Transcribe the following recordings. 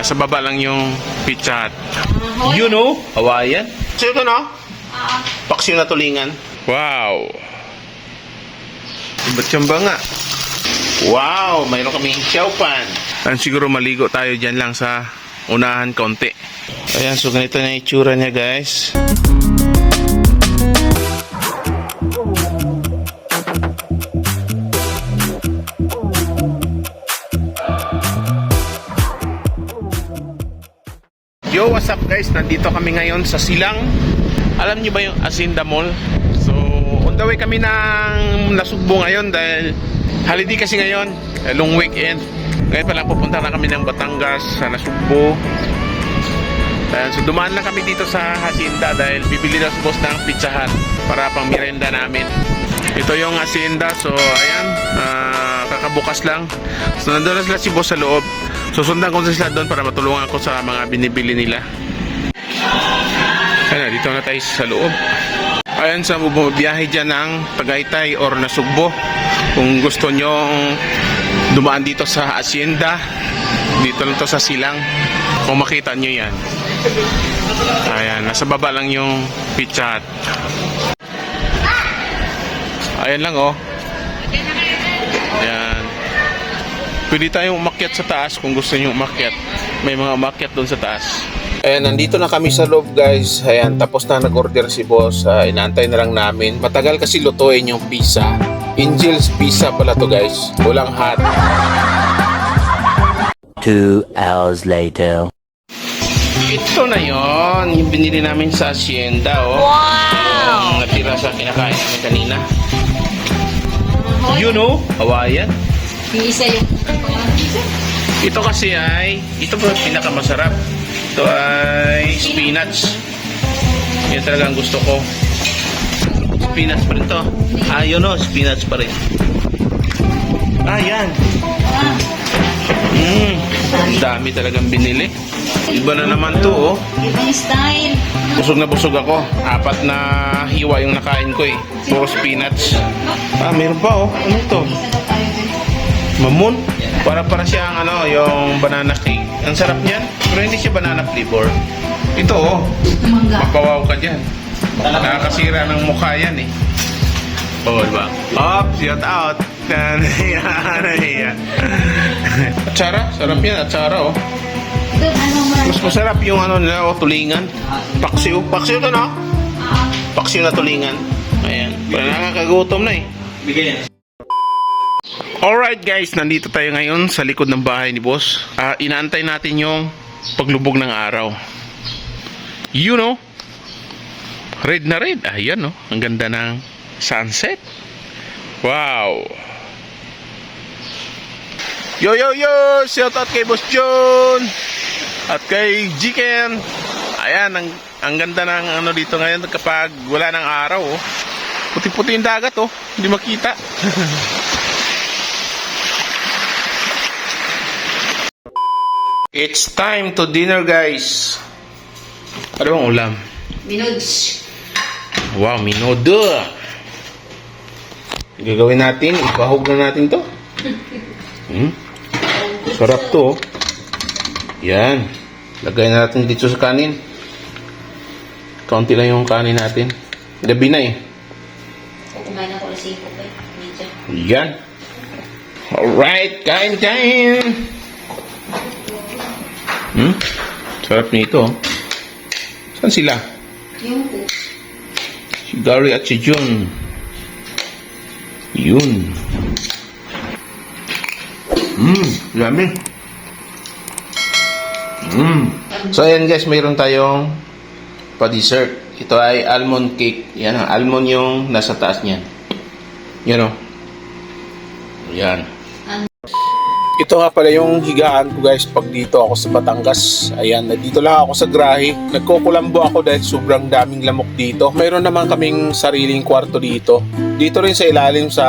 Sa baba lang yung pizza hut. You know, Hawaiian. So ito no? Paksiw na tulingan. Wow. Ba't yung nga? Wow, mayroon kaming xiaopan. Ang siguro maligo tayo dyan lang sa unahan konti. Ayan, so ganito na yung itsura niya guys. Yo, what's up guys? Nandito kami ngayon sa Silang. Alam niyo ba yung Asinda Mall? So, on the way kami ng Nasugbo ngayon dahil holiday kasi ngayon, eh, long weekend. Ngayon pa lang pupunta na kami ng Batangas sa Nasugbo. Ayan, so dumaan lang kami dito sa Hacienda dahil bibili daw si boss ng Pizza Hut para pang merienda namin. Ito yung Hacienda, so ayan, ah, kakabukas lang. So nandun na sila si boss sa loob. Susundan ko sila doon para matulungan ko sa mga binibili nila. Ayan, dito na tayo sa loob. Ayan, sa bumiyahe dyan ng Tagaytay or Nasugbo. Kung gusto nyo dumaan dito sa Hacienda, dito lang to sa Silang. Kung makita nyo yan. Ayan, nasa baba lang yung pizza hut. Ayan lang oh. Pwede tayong umakyat sa taas kung gusto nyo umakyat. May mga umakyat doon sa taas. Ayan, nandito na kami sa loob guys. Ayan, tapos na nag-order si boss. Uh, inaantay na lang namin. Matagal kasi lutuin yung pizza. Angel's Pizza pala to guys. Walang hot. Two hours later. Ito na yon yung binili namin sa Hacienda, oh. Wow! Yung natira sa kinakain namin kanina. You know, Hawaiian. Yung isa yung Ito kasi ay, ito po pinakamasarap. Ito ay spinach. Yan talaga ang gusto ko. Spinach pa rin to. Ah, yun o, spinach pa rin. Ah, yan. Mm, ang dami talagang binili. Iba na naman to, oh. ibang style. Busog na busog ako. Apat na hiwa yung nakain ko eh. Puro spinach. Ah, meron pa oh. Ano to? Mamon? Para para siyang ano, yung banana cake. Ang sarap niyan. Pero hindi siya banana flavor. Ito oh. Mangga. Mapawaw ka dyan. Nakakasira ng mukha yan eh. Oo, diba? Up, shout out. Yan, yan, yan. Atsara, sarap yan. Atsara oh. Mas masarap yung ano nila, oh, tulingan. Paksiw. Paksiw to, no? Paksiw na tulingan. Ayan. Pero nakakagutom na eh. Alright guys, nandito tayo ngayon sa likod ng bahay ni boss. Ah, inaantay natin yung paglubog ng araw. You know, red na red. Ayan no, ang ganda ng sunset. Wow. Yo yo yo, shout out kay Boss John at kay Jiken. Ayan, ang, ang ganda ng ano dito ngayon kapag wala ng araw. Oh. Puti-puti yung dagat oh, hindi makita. It's time to dinner guys. Ano bang ulam? Minuds. Wow, minodo. Gagawin natin, ipahog na natin to. Hmm? Sarap to. Yan. Lagay na natin dito sa kanin. Kaunti lang yung kanin natin. Gabi na eh. Kukumain ako kasi ko pa. Medyo. Yan. Alright, kain kain. Hmm? Sarap nito. Saan sila? Yung po. Si Gary at si Jun. Yun. Mmm, yummy. Mmm. So ayan guys, mayroon tayong pa-dessert. Ito ay almond cake. Yan, ang almond yung nasa taas niyan. Yan o. Yan. Ito nga pala yung higaan ko guys pag dito ako sa Batangas. Ayan, nandito lang ako sa Grahe. Nagkukulambo ako dahil sobrang daming lamok dito. Mayroon naman kaming sariling kwarto dito. Dito rin sa ilalim sa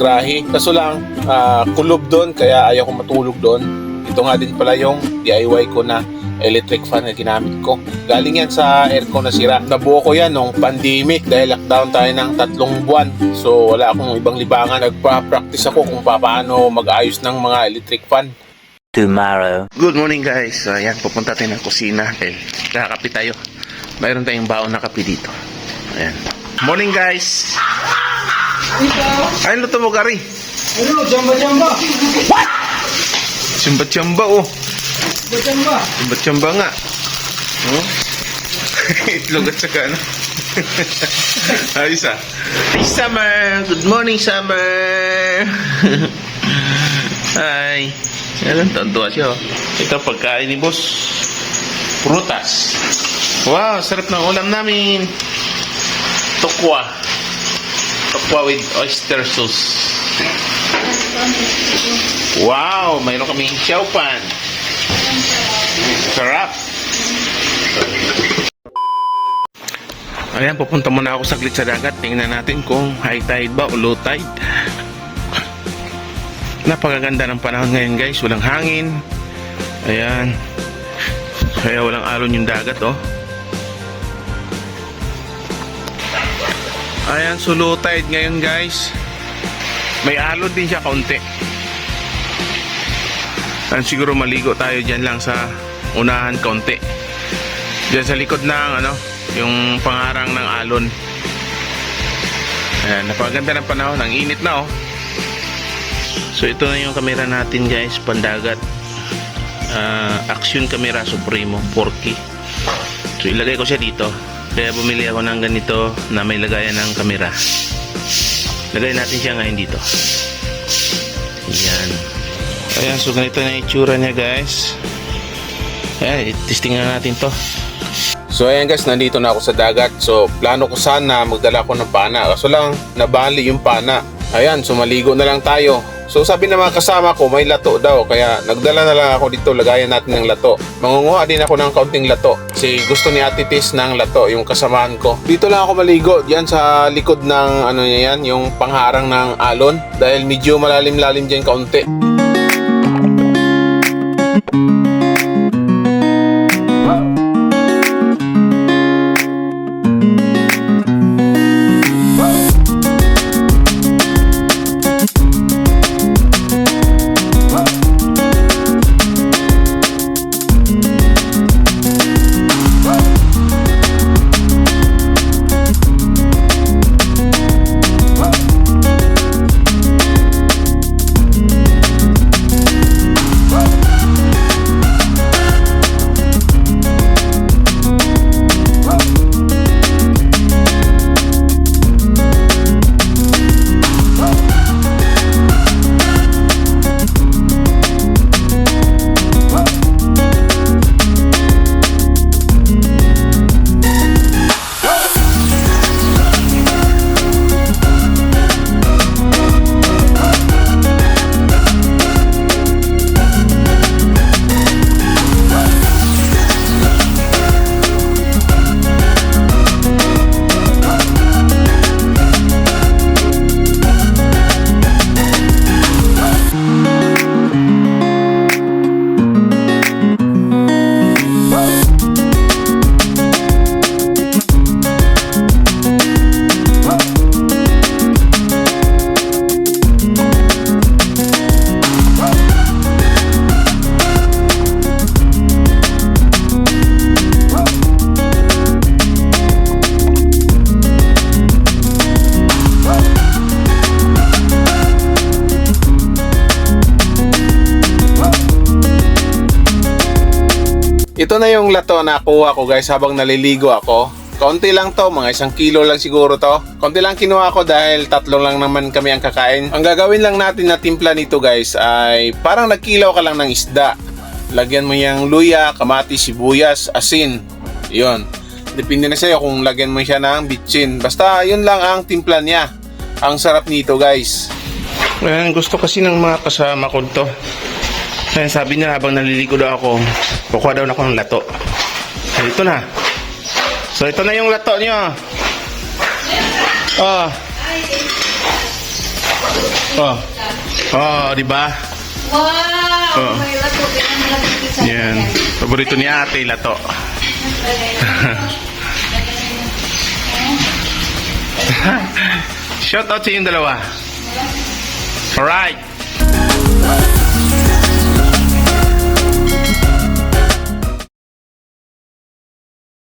Grahe. Kaso lang, ah, kulob doon kaya ayaw ko matulog doon. Ito nga din pala yung DIY ko na electric fan na ginamit ko. Galing yan sa aircon na sira. Nabuo ko yan nung pandemic dahil lockdown tayo ng tatlong buwan. So wala akong ibang libangan. Nagpa-practice ako kung paano mag-ayos ng mga electric fan. Tomorrow. Good morning guys. So, ayan, pupunta tayo ng kusina dahil kakape tayo. Mayroon tayong baon na kape dito. Ayan. Morning guys. Ay, luto mo kari. Ano, jamba-jamba. Chamba-chamba oh. Jamba-jamba. Chamba-chamba nga. Oh. Itlog at saka ano. Ayos ah. Hi Summer! Good morning Summer! Hi! Ayan, tontuwa siya oh. Ito pagkain ni boss. Prutas. Wow, sarap ng ulam namin. Tokwa. Tokwa with oyster sauce. Wow, mayroon kaming xiaopan. Sarap. Ayan, pupunta muna ako saglit sa dagat. Tingnan natin kung high tide ba o low tide. Napakaganda ng panahon ngayon guys. Walang hangin. Ayan. Kaya walang alon yung dagat oh. Ayan, so low tide ngayon guys. May alon din siya kaunti. Ayan, siguro maligo tayo dyan lang sa unahan kaunti. Diyan sa likod ng ano, yung pangarang ng alon. Ayan, napakaganda ng panahon. Ang init na oh. So ito na yung camera natin guys, pandagat. Ah, action camera Supremo 4K. So ilagay ko siya dito. Kaya bumili ako ng ganito na may lagayan ng camera. Lagay natin siya ngayon dito. Ayan. Ayan, so ganito na itsura niya guys. Ayan, testing na natin to. So ayan guys, nandito na ako sa dagat. So plano ko sana magdala ko ng pana. Kaso lang, nabali yung pana. Ayan, so maligo na lang tayo. So sabi ng mga kasama ko, may lato daw. Kaya nagdala na lang ako dito, lagayan natin ng lato. Mangunguha din ako ng kaunting lato. Kasi gusto ni Ate Tis ng lato, yung kasamahan ko. Dito lang ako maligo, diyan sa likod ng ano niya yan, yung pangharang ng alon. Dahil medyo malalim-lalim dyan kaunti. Música Na yung lato na nakuha ko guys habang naliligo ako. Kaunti lang to, mga isang kilo lang siguro to. Kaunti lang kinuha ko dahil tatlo lang naman kami ang kakain. Ang gagawin lang natin na timpla nito guys ay parang nagkilaw ka lang ng isda. Lagyan mo yung luya, kamatis, sibuyas, asin. Yun. Depende na sa'yo kung lagyan mo siya ng bitchin. Basta yun lang ang timpla niya. Ang sarap nito guys. Ayan, gusto kasi ng mga kasama ko to. Kaya sabi niya habang naliligo daw ako, kukuha daw na ako ng lato. Ay, ito na. So, ito na yung lato niyo. Oh. Oh. Oh, di ba? Wow! Oo. May lato. Yan. Paborito ni ate, lato. Shout out sa yung dalawa. Alright.